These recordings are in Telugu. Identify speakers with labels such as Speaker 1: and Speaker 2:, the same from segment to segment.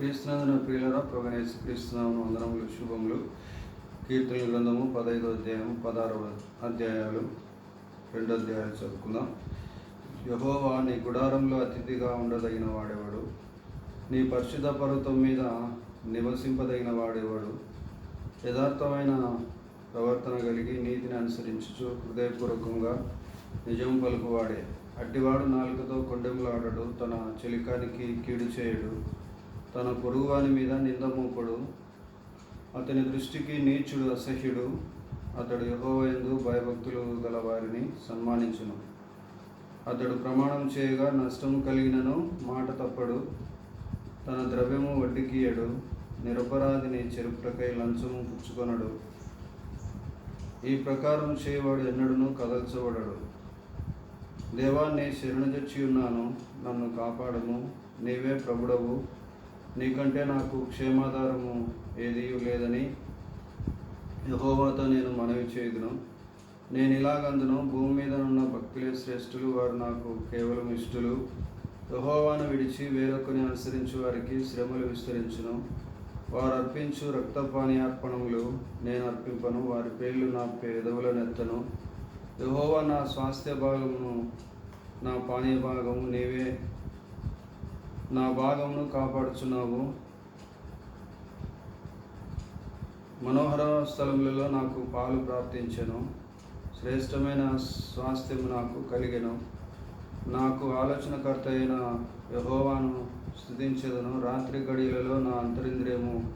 Speaker 1: క్రీస్తునందున ప్రియులరా ప్రగణేసి క్రీస్తునామను వందనములు శుభములు. కీర్తన గ్రంథము పదహైదో అధ్యాయము పదహారవ అధ్యాయాలు రెండు అధ్యాయాలు చదువుకుందాం. యహోవా నీ గుడారంలో అతిథిగా ఉండదగిన వాడేవాడు? నీ పరిశుద్ధ పర్వతం మీద నివసింపదగిన వాడేవాడు? యథార్థమైన ప్రవర్తన కలిగి నీతిని అనుసరించుచు హృదయపూర్వకంగా నిజం పలుకువాడే. అట్టివాడు నాలుకతో కొండెములాడడు తన చెలికానికి కీడు చేయడు. తన పొరుగువాని మీద నింద మోపడు. అతని దృష్టికి నీచుడు అసహ్యుడు. అతడు యహోవయందు భయభక్తులు గల వారిని సన్మానించును. అతడు ప్రమాణం చేయగా నష్టము కలిగినను మాట తప్పడు. తన ద్రవ్యము వడ్డీకియడు నిరపరాధిని చెరుపుటకై లంచము పుచ్చుకొనడు. ఈ ప్రకారం చేయవాడు ఎన్నడూను కదల్చబడడు. దేవాన్ని శరణుజొచ్చి ఉన్నాను నన్ను కాపాడము. నీవే ప్రభుడవు. నీకంటే నాకు క్షేమాధారము ఏదీ లేదని యహోవాతో నేను మనవి చేయదును. నేను ఇలాగందును భూమి మీద ఉన్న భక్తులే శ్రేష్ఠులు వారు నాకు కేవలం ఇష్టలు. యహోవాను విడిచి వేరొకరిని అనుసరించు వారికి శ్రమలు విస్తరించును. వారు అర్పించు రక్తపాని అర్పణములు నేను అర్పింపను వారి పేర్లు నా పెదవులనెత్తను యహోవా నా స్వాస్థ్య భాగమును నా పానీయ భాగము నీవే. నా భాగమును కాపాడుచున్నావు. మనోహర స్థలములలో నాకు పాలు ప్రాప్తించను. శ్రేష్టమైన స్వాస్థ్యము నాకు కలిగెను. నాకు ఆలోచనకర్త అయిన యహోవాను స్థుతించదను రాత్రి గడియలలో నా అంతరింద్రియము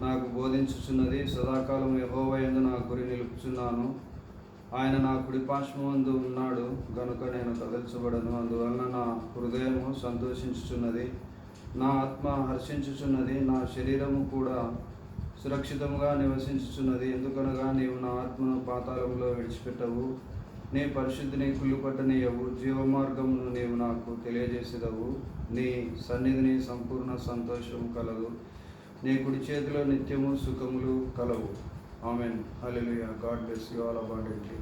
Speaker 1: నాకు బోధించుచున్నది. సదాకాలం యహోవయందు నా గురి నిలుపుచున్నాను. ఆయన నా కుడిపార్శ్వమందు ఉన్నాడు గనుక నేను కదల్చబడను అందువలన నా హృదయము సంతోషించుచున్నది నా ఆత్మ హర్షించుచున్నది నా శరీరము కూడా సురక్షితముగా నివసించుచున్నది. ఎందుకనగా నీవు నా ఆత్మను పాతాళంలో విడిచిపెట్టవు నీ పరిశుద్ధిని కుళ్ళుపట్టనీయవు జీవమార్గమును నీవు నాకు తెలియజేసేదవు. నీ సన్నిధిని సంపూర్ణ సంతోషం కలదు నీ కుడి చేతిలో నిత్యము సుఖములు కలవు. Amen hallelujah God bless you all abundantly